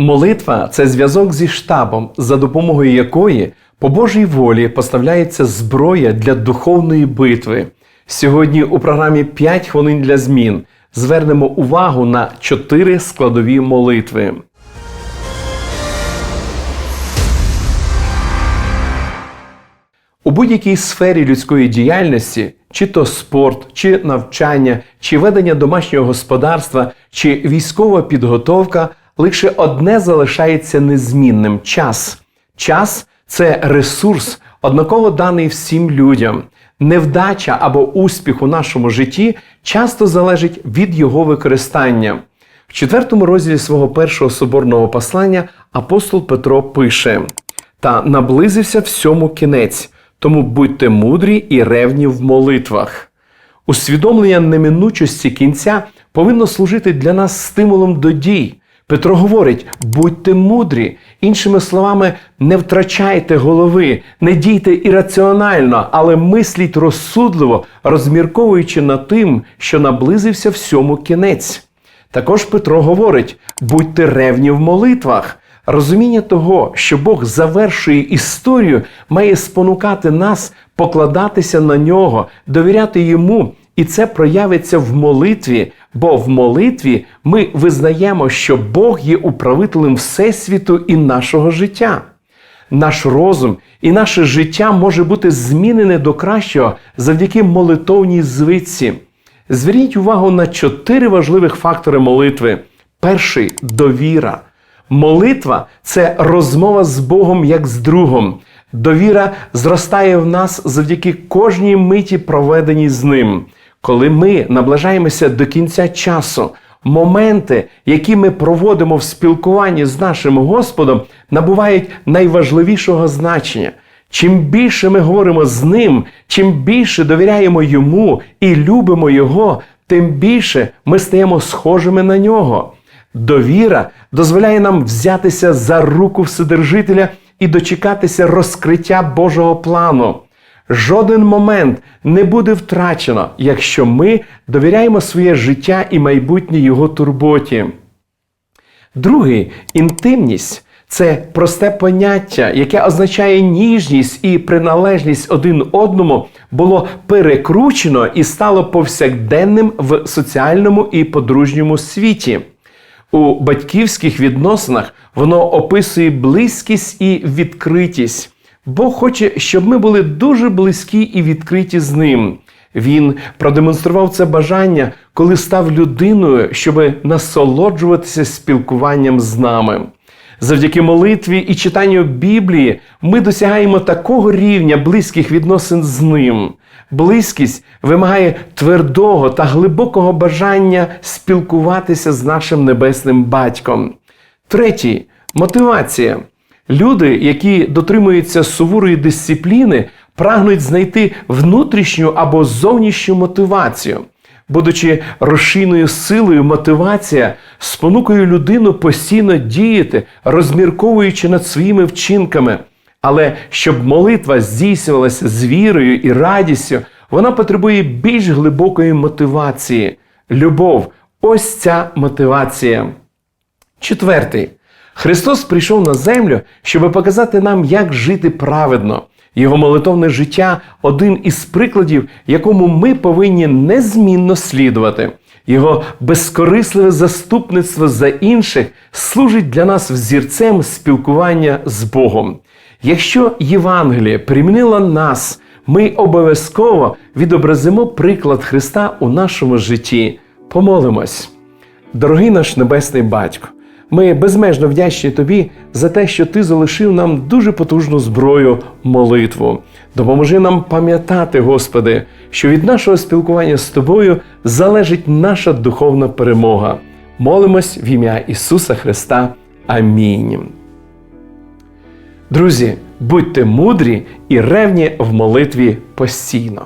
Молитва це зв'язок зі штабом, за допомогою якої по Божій волі поставляється зброя для духовної битви. Сьогодні у програмі «5 хвилин для змін звернемо увагу на чотири складові молитви. У будь-якій сфері людської діяльності, чи то спорт, чи навчання, чи ведення домашнього господарства, чи військова підготовка, лише одне залишається незмінним час. Час це ресурс, однаково даний всім людям. Невдача або успіх у нашому житті часто залежить від його використання. В четвертому розділі свого першого соборного послання апостол Петро пише: Та наблизився всьому кінець, тому будьте мудрі і ревні в молитвах. Усвідомлення неминучості кінця повинно служити для нас стимулом до дій. Петро говорить: будьте мудрі, іншими словами, не втрачайте голови, не дійте ірраціонально, але мисліть розсудливо, розмірковуючи над тим, що наблизився всьому кінець. Також Петро говорить: будьте ревні в молитвах. Розуміння того, що Бог завершує історію, має спонукати нас покладатися на нього, довіряти йому, і це проявиться в молитві, бо в молитві ми визнаємо, що Бог є управителем Всесвіту і нашого життя. Наш розум і наше життя може бути змінене до кращого завдяки молитовній звичці. Зверніть увагу на чотири важливих фактори молитви. Перший довіра. Молитва це розмова з Богом як з другом. Довіра зростає в нас завдяки кожній миті, проведеній з ним. Коли ми наближаємося до кінця часу, моменти, які ми проводимо в спілкуванні з нашим Господом, набувають найважливішого значення. Чим більше ми говоримо з ним, чим більше довіряємо йому і любимо Його, тим більше ми стаємо схожими на нього. Довіра дозволяє нам взятися за руку Вседержителя і дочекатися розкриття Божого плану. Жоден момент не буде втрачено, якщо ми довіряємо своє життя і майбутнє Його турботі. Другий інтимність це просте поняття, яке означає ніжність і приналежність один одному, було перекручено і стало повсякденним в соціальному і подружньому світі. У батьківських відносинах воно описує близькість і відкритість. Бог хоче, щоб ми були дуже близькі і відкриті з ним. Він продемонстрував це бажання, коли став людиною, щоб насолоджуватися спілкуванням з нами. Завдяки молитві і читанню Біблії ми досягаємо такого рівня близьких відносин з ним. Близькість вимагає твердого та глибокого бажання спілкуватися з нашим небесним батьком. Третій мотивація. Люди, які дотримуються суворої дисципліни, прагнуть знайти внутрішню або зовнішню мотивацію. Будучи розшийною силою, мотивація спонукує людину постійно діяти, розмірковуючи над своїми вчинками. Але щоб молитва здійснювалася з вірою і радістю, вона потребує більш глибокої мотивації. Любов ось ця мотивація. Четвертий. Христос прийшов на землю, щоб показати нам, як жити праведно. Його молитовне життя один із прикладів, якому ми повинні незмінно слідувати. Його безкорисливе заступництво за інших служить для нас взірцем спілкування з Богом. Якщо Євангеліє примінило нас, ми обов'язково відобразимо приклад Христа у нашому житті. Помолимось. Дорогий наш Небесний Батько, ми безмежно вдячні Тобі за те, що Ти залишив нам дуже потужну зброю молитву. Допоможи нам пам'ятати, Господи, що від нашого спілкування з Тобою залежить наша духовна перемога. Молимось в ім'я Ісуса Христа. Амінь. Друзі, будьте мудрі і ревні в молитві постійно.